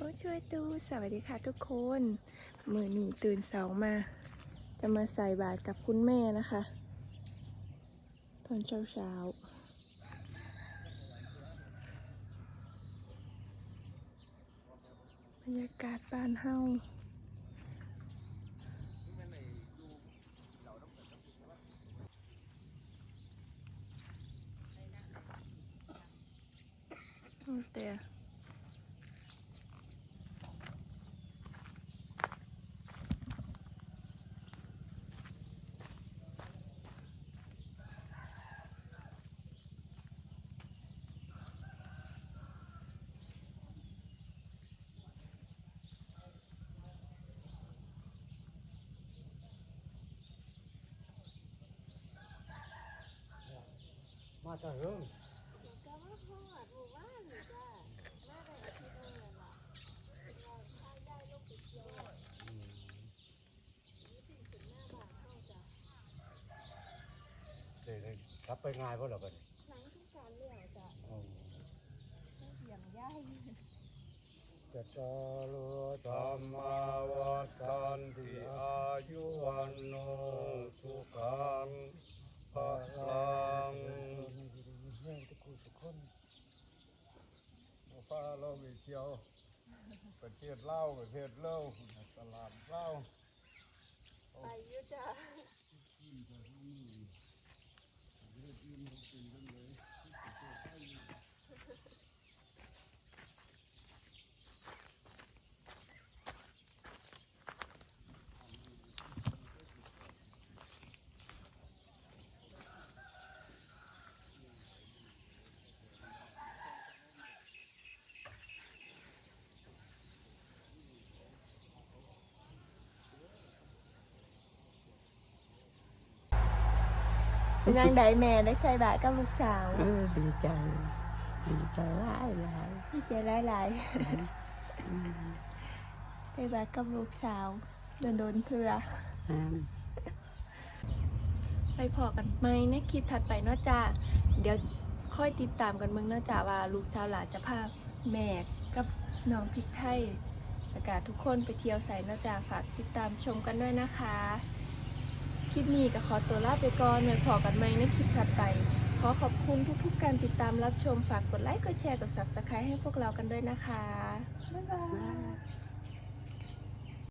โอ้ช่วยตูสวัสดีค่ะทุกคนมือหนีตื่นเสามา จะมาใส่บาตรกับคุณแม่นะคะ ตอนเช้าเช้าๆบรรยากาศบ้านเฮาโอ้แต่ มาจากเรื่องเดี๋ยวกลับไปง่ายเพราะเราไปหลังที่การเลี้ยวจะอ๋อเสียงย่ายจะตาลุธรรมาวัฏันติอายุวันโนสุขังพลังแห้งทุกคนทุกคนฟ้า เราไปเที่ยว ประเทศเล่าวประเทศเล่าวตลาดเล่าวไปอยุจ้ะเป็น ยังไดแม่ได้ใส่บาตรกับลูกสาว เออดีใจ ดีใจหลายหลายดีใจหลายๆใส่บาตรกับลูกสาวโดนโดนๆเถื่ออ่า ไปพอกันไหมในคลิปถัดไปเนาะจ้าเดี๋ยวค่อยติดตามกันเมืองเนาะจ้าว่าลูกสาวหลานจะพาแม่กับน้องพริกไทยแล้วก็ทุกคนไปเที่ยวใส่เนาะจ้าฝากติดตามชมกันด้วยนะคะค ลิปนี้ก็ขอตัวลาไปก่อนไว้พอกันไหมในคลิปถัดไป ขอขอบคุณทุกๆ การติดตามรับชม ฝากกดไลค์ กดแชร์ กด subscribe ให้พวกเรากันด้วยนะคะ บ๊ายบาย